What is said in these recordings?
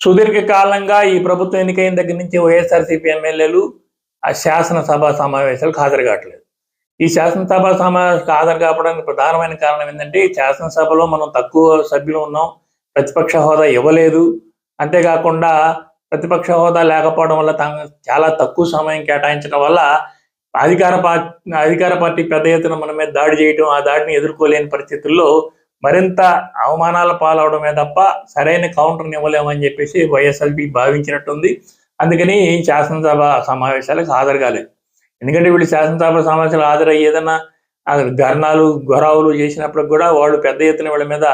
సుదీర్ఘకాలంగా ఈ ప్రభుత్వం ఎన్నికైన దగ్గర నుంచి వైఎస్ఆర్సీపీ ఎమ్మెల్యేలు ఆ శాసనసభ సమావేశాలకు హాజరు కావట్లేదు. ఈ శాసనసభ సమావేశాలకు హాజరు కావడానికి ప్రధానమైన కారణం ఏంటంటే ఈ శాసనసభలో మనం తక్కువ సభ్యులు ఉన్నాం ప్రతిపక్ష హోదా ఇవ్వలేదు. అంతేకాకుండా ప్రతిపక్ష హోదా లేకపోవడం వల్ల చాలా తక్కువ సమయం కేటాయించడం వల్ల అధికార పార్టీ అధికార పార్టీ పెద్ద ఎత్తున మన మీద దాడి చేయడం ఆ దాడిని ఎదుర్కోలేని పరిస్థితుల్లో మరింత అవమానాల పాలవడమే తప్ప సరైన కౌంటర్ని ఇవ్వలేమని చెప్పేసి వైఎస్ఎల్పి భావించినట్టుంది. అందుకని శాసనసభ సమావేశాలకు హాజరు కాలేదు ఎందుకంటే వీళ్ళు శాసనసభ సమావేశాలు హాజరయ్యి ఏదైనా ధర్నాలు గొరావులు చేసినప్పుడు కూడా వాళ్ళు పెద్ద ఎత్తున వీళ్ళ మీద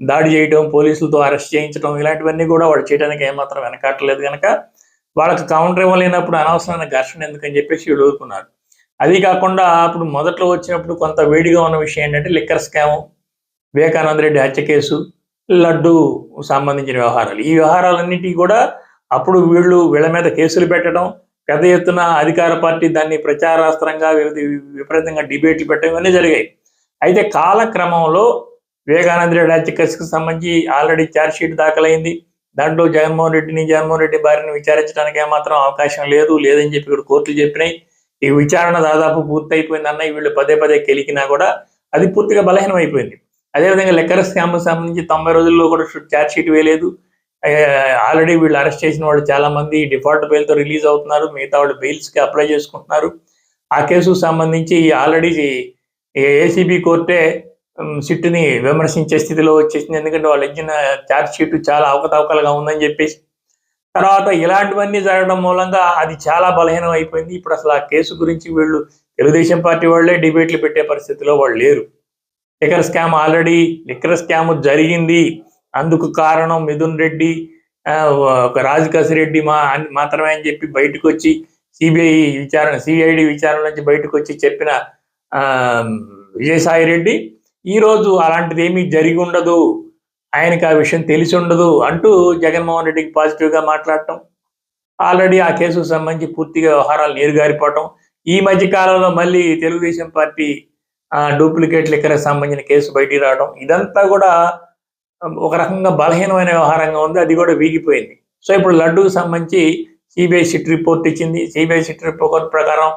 దాడి చేయటం పోలీసులతో అరెస్ట్ చేయించడం ఇలాంటివన్నీ కూడా వాళ్ళు చేయడానికి ఏమాత్రం వెనకాటలేదు కనుక వాళ్ళకి కౌంటర్ ఇవ్వలేనప్పుడు అనవసరమైన ఘర్షణ ఎందుకని చెప్పేసి వీళ్ళు ఊరుకున్నారు. అది కాకుండా అప్పుడు మొదట్లో వచ్చినప్పుడు కొంత వేడిగా ఉన్న విషయం ఏంటంటే లిక్కర్ స్కాము. వివేకానంద రెడ్డి హత్య కేసు లడ్డు సంబంధించిన వ్యవహారాలు. ఈ వ్యవహారాలన్నిటికీ కూడా అప్పుడు వీళ్ళు వీళ్ళ మీద కేసులు పెట్టడం పెద్ద ఎత్తున అధికార పార్టీ దాన్ని ప్రచారాస్త్రంగా వివిధ విపరీతంగా డిబేట్లు పెట్టడం ఇవన్నీ జరిగాయి. అయితే కాలక్రమంలో వివేకానంద రెడ్డి హత్య కేసుకు సంబంధించి ఆల్రెడీ ఛార్జ్షీట్ దాఖలైంది. దాంట్లో జగన్మోహన్ రెడ్డిని జగన్మోహన్ రెడ్డి భార్యని విచారించడానికి ఏమాత్రం అవకాశం లేదు లేదని చెప్పి ఇక్కడ కోర్టులు చెప్పినాయి. ఈ విచారణ దాదాపు పూర్తయిపోయిందన్న వీళ్ళు పదే పదే కెలికినా కూడా అది పూర్తిగా బలహీనం అయిపోయింది అదేవిధంగా లెక్కర్ స్కామ్ సంబంధించి తొంభై రోజుల్లో కూడా ఛార్జ్ షీట్ వేయలేదు. ఆల్రెడీ వీళ్ళు అరెస్ట్ చేసిన వాళ్ళు చాలా మంది డిఫాల్ట్ బెయిల్తో రిలీజ్ అవుతున్నారు. మిగతా వాళ్ళు బెయిల్స్కి అప్లై చేసుకుంటున్నారు. ఆ కేసుకు సంబంధించి ఆల్రెడీ ఏసీబీ కోర్టే సిట్ని విమర్శించే స్థితిలో వచ్చేసింది. ఎందుకంటే వాళ్ళు ఇచ్చిన ఛార్జ్ షీట్ చాలా అవకతవకలుగా ఉందని చెప్పేసి. తర్వాత ఇలాంటివన్నీ జరగడం మూలంగా అది చాలా బలహీనం అయిపోయింది. ఇప్పుడు అసలు ఆ కేసు గురించి వీళ్ళు తెలుగుదేశం పార్టీ వాళ్ళే డిబేట్లు పెట్టే పరిస్థితిలో వాళ్ళు లేరు. Liquor scam already liquor scam జరిగింది. అందుకు కారణం మిథున్ రెడ్డి ఒక రాజకాశి రెడ్డి మా మాత్రమే అని చెప్పి బయటకు వచ్చి సిబిఐ విచారణ సిఐడి విచారణ నుంచి బయటకు వచ్చి చెప్పిన విజయసాయి రెడ్డి ఈరోజు అలాంటిది ఏమీ జరిగి ఉండదు ఆయనకి ఆ విషయం తెలిసి ఉండదు అంటూ జగన్మోహన్ రెడ్డికి పాజిటివ్గా మాట్లాడటం. ఆల్రెడీ ఆ కేసుకు సంబంధించి పూర్తిగా వ్యవహారాలు నీరుగారిపోవటం. ఈ మధ్య కాలంలో మళ్ళీ తెలుగుదేశం పార్టీ డూప్లికేట్ లిక్కర్ సంబంధించిన కేసు బయటికి రావడం ఇదంతా కూడా ఒక రకంగా బలహీనమైన వ్యవహారంగా ఉంది. అది కూడా వీగిపోయింది. సో ఇప్పుడు లడ్డూకి సంబంధించి సిబిఐ సిట్ రిపోర్ట్ ఇచ్చింది. సిబిఐ సిట్ రిపోర్ట్ ప్రకారం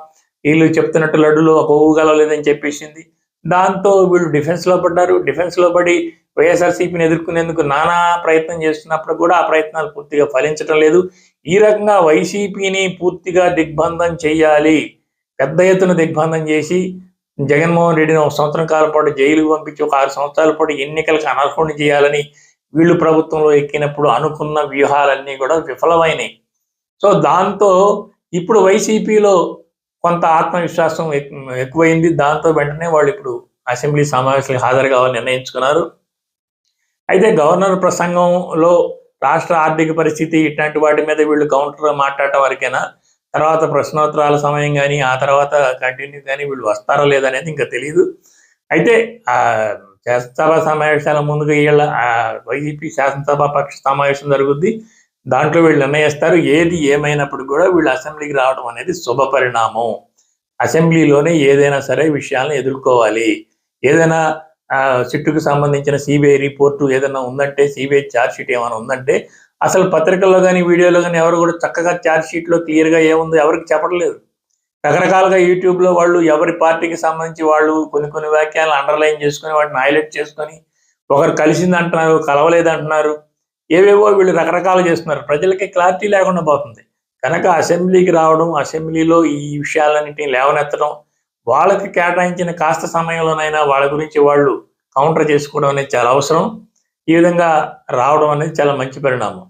వీళ్ళు చెప్తున్నట్టు లడ్డులో ఒక ఊగలలేదని చెప్పేసింది. దాంతో వీళ్ళు డిఫెన్స్లో పడ్డారు. డిఫెన్స్లో పడి వైఎస్ఆర్సీపీని ఎదుర్కొనేందుకు నానా ప్రయత్నం చేస్తున్నప్పుడు కూడా ఆ ప్రయత్నాలు పూర్తిగా ఫలించడం లేదు. ఈ రకంగా వైసీపీని పూర్తిగా దిగ్బంధం చేయాలి. పెద్ద ఎత్తున దిగ్బంధం చేసి జగన్మోహన్ రెడ్డిని ఒక సంవత్సరం కాలం పాటు జైలుకు పంపించి ఒక ఆరు సంవత్సరాల పాటు ఎన్నికలకు అనర్హుని చేయాలని వీళ్ళు ప్రభుత్వంలో ఎక్కినప్పుడు అనుకున్న వ్యూహాలన్నీ కూడా విఫలమైనాయి. సో దాంతో ఇప్పుడు వైసీపీలో కొంత ఆత్మవిశ్వాసం ఎక్కువైంది. దాంతో వెంటనే వాళ్ళు ఇప్పుడు అసెంబ్లీ సమావేశాలకు హాజరు కావాలని నిర్ణయించుకున్నారు. అయితే గవర్నర్ ప్రసంగంలో రాష్ట్ర ఆర్థిక పరిస్థితి ఇట్లాంటి వాటి మీద వీళ్ళు కౌంటర్ మాట్లాడటం వరకేనా? తర్వాత ప్రశ్నోత్తరాల సమయం కానీ ఆ తర్వాత కంటిన్యూ కానీ వీళ్ళు వస్తారో లేదనేది ఇంకా తెలియదు అయితే శాసనసభ సమావేశాల ముందుగా వీళ్ళ వైసీపీ శాసనసభ పక్ష సమావేశం జరుగుద్ది. దాంట్లో వీళ్ళు నిర్ణయిస్తారు ఏది ఏమైనప్పుడు కూడా వీళ్ళు అసెంబ్లీకి రావడం అనేది శుభ పరిణామం. అసెంబ్లీలోనే ఏదైనా సరే విషయాలను ఎదుర్కోవాలి. ఏదైనా సిట్టుకు సంబంధించిన సిబిఐ రిపోర్టు ఏదైనా ఉందంటే సిబిఐ ఛార్జ్ షీట్ ఏమైనా ఉందంటే అసలు పత్రికల్లో కానీ వీడియోలో కానీ ఎవరు కూడా చక్కగా ఛార్జ్ షీట్లో క్లియర్గా ఏముందో ఎవరికి చెప్పట్లేదు. రకరకాలుగా యూట్యూబ్లో వాళ్ళు ఎవరి పార్టీకి సంబంధించి వాళ్ళు కొన్ని కొన్ని వాక్యాలు అండర్లైన్ చేసుకొని వాటిని హైలైట్ చేసుకొని ఒకరు కలిసింది అంటున్నారు కలవలేదు అంటున్నారు ఏవేవో వీళ్ళు రకరకాలు చేస్తున్నారు. ప్రజలకి క్లారిటీ లేకుండా పోతుంది. కనుక అసెంబ్లీకి రావడం అసెంబ్లీలో ఈ విషయాలన్నింటినీ లేవనెత్తడం వాళ్ళకి కేటాయించిన కాస్త సమయంలోనైనా వాళ్ళ గురించి వాళ్ళు కౌంటర్ చేసుకోవడం అనేది చాలా అవసరం. ఈ విధంగా రావడం అనేది చాలా మంచి పరిణామం.